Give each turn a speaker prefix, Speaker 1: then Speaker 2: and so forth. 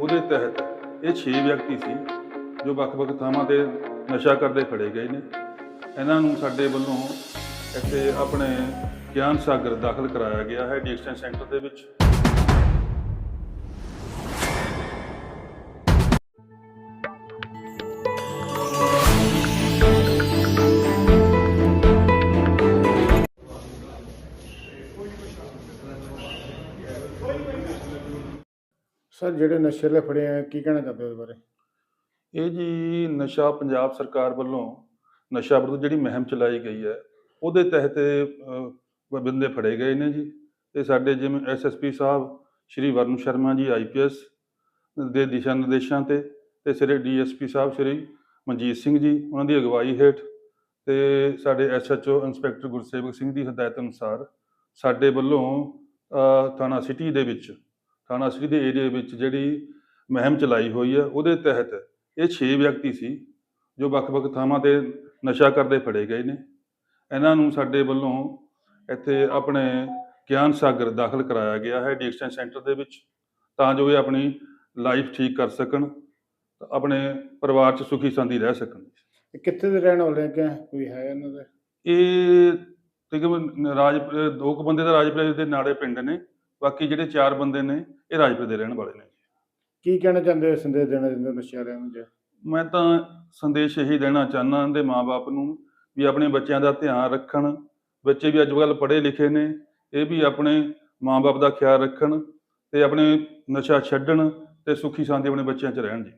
Speaker 1: ਉਹਦੇ ਤਹਿਤ ਇਹ 6 ਵਿਅਕਤੀ ਸੀ ਜੋ ਵੱਖ-ਵੱਖ ਥਾਵਾਂ ਤੇ ਨਸ਼ਾ ਕਰਦੇ ਫੜੇ ਗਏ ਨੇ। ਇਹਨਾਂ ਨੂੰ ਸਾਡੇ ਵੱਲੋਂ ਇੱਥੇ ਆਪਣੇ ਗਿਆਨ ਸਾਗਰ ਦਾਖਲ ਕਰਾਇਆ ਗਿਆ ਹੈ ਐਡਿਕਸ਼ਨ ਸੈਂਟਰ ਦੇ ਵਿੱਚ।
Speaker 2: ਸਰ ਜਿਹੜੇ ਨਸ਼ੇ ਵਾਲੇ ਫੜੇ ਆ ਕੀ ਕਹਿਣਾ ਚਾਹੁੰਦੇ ਹੋ ਇਸ ਬਾਰੇ?
Speaker 1: ਇਹ ਜੀ ਨਸ਼ਾ ਪੰਜਾਬ ਸਰਕਾਰ ਵੱਲੋਂ ਨਸ਼ਾ ਵਿਰੁੱਧ ਜਿਹੜੀ ਮੁਹਿੰਮ ਚਲਾਈ ਗਈ ਹੈ ਉਹਦੇ ਤਹਿਤ ਅਹ, ਬੰਦੇ ਫੜੇ ਗਏ ਨੇ ਜੀ। ਤੇ ਸਾਡੇ ਜਿਵੇਂ ਐਸਐਸਪੀ ਸਾਹਿਬ ਸ਼੍ਰੀ ਵਰਨ ਸ਼ਰਮਾ ਜੀ ਆਈਪੀਐਸ ਦੇ ਦਿਸ਼ਾ ਨਿਰਦੇਸ਼ਾਂ ਤੇ ਤੇ ਸ੍ਰੀ ਡੀਐਸਪੀ ਸਾਹਿਬ ਸ਼੍ਰੀ ਮਨਜੀਤ ਸਿੰਘ ਜੀ ਉਹਨਾਂ ਦੀ ਅਗਵਾਈ ਹੇਠ ਤੇ ਸਾਡੇ ਐਸਐਚਓ ਇੰਸਪੈਕਟਰ ਗੁਰਸੇਵਕ ਸਿੰਘ ਦੀ ਹਦਾਇਤ ਅਨੁਸਾਰ ਸਾਡੇ ਵੱਲੋਂ ਅਹ, ਥਾਣਾ ਸਿਟੀ ਦੇ ਵਿੱਚ ਥਾਣਾ ਸਿਟੀ ਦੇ ਏਰੀਆ ਵਿੱਚ ਜਿਹੜੀ ਮੁਹਿੰਮ ਚਲਾਈ ਹੋਈ ਹੈ ਉਹਦੇ ਤਹਿਤ ਇਹ 6 ਵਿਅਕਤੀ ਸੀ ਜੋ ਵੱਖ-ਵੱਖ ਥਾਵਾਂ ਤੇ ਨਸ਼ਾ ਕਰਦੇ ਫੜੇ ਗਏ ਨੇ। ਇਹਨਾਂ ਨੂੰ ਸਾਡੇ ਵੱਲੋਂ ਇੱਥੇ ਆਪਣੇ ਗਿਆਨ ਸਾਗਰ ਦਾਖਲ ਕਰਾਇਆ ਗਿਆ ਹੈ ਐਡਿਕਸ਼ਨ ਸੈਂਟਰ ਦੇ ਵਿੱਚ ਤਾਂ ਜੋ ਇਹ ਆਪਣੀ ਲਾਈਫ ਠੀਕ ਕਰ ਸਕਣ ਆਪਣੇ ਪਰਿਵਾਰ 'ਚ ਸੁਖੀ ਸੰਦੀ ਰਹਿ ਸਕਣ।
Speaker 2: ਕਿੱਥੇ ਦੇ ਰਹਿਣ ਵਾਲੇ ਕਿ ਕੋਈ ਹੈ ਇਹਨਾਂ ਦੇ?
Speaker 1: ਇਹ ਤਕਰੀਬਨ ਰਾਜ ਦੋ ਕੁ ਬੰਦੇ ਤਾਂ ਰਾਜਪੁਰੇ ਦੇ ਨਾੜੇ ਪਿੰਡ ਨੇ। ਬਾਕੀ ਜਿਹੜੇ ਚਾਰ ਬੰਦੇ ਨੇ ਇਹ ਰਾਜਪੁਰੇ ਦੇ ਰਹਿਣ ਵਾਲੇ ਨੇ
Speaker 2: ਕੀ ਕਹਿਣਾ ਚਾਹੁੰਦੇ ਹੋ ਸੰਦੇਸ਼ ਦੇਣਾ ਚਾਹੁੰਦੇ ਹੋ ਨਸ਼ੇ ਵਾਲਿਆਂ ਨੂੰ ਜੇ?
Speaker 1: ਮੈਂ ਤਾਂ ਸੰਦੇਸ਼ ਇਹੀ ਦੇਣਾ ਚਾਹੁੰਦਾ ਦੇ ਮਾਪੇ ਨੂੰ ਵੀ ਆਪਣੇ ਬੱਚਿਆਂ ਦਾ ਧਿਆਨ ਰੱਖਣ ਬੱਚੇ ਵੀ ਅੱਜ ਕੱਲ੍ਹ ਪੜ੍ਹੇ ਲਿਖੇ ਨੇ ਇਹ ਵੀ ਆਪਣੇ ਮਾਪੇ ਦਾ ਖਿਆਲ ਰੱਖਣ ਤੇ ਆਪਣੇ ਨਸ਼ਾ ਛੱਡਣ ਤੇ ਸੁਖੀ ਸਾਂਦੀ ਆਪਣੇ ਬੱਚਿਆਂ 'ਚ ਰਹਿਣ ਜੀ।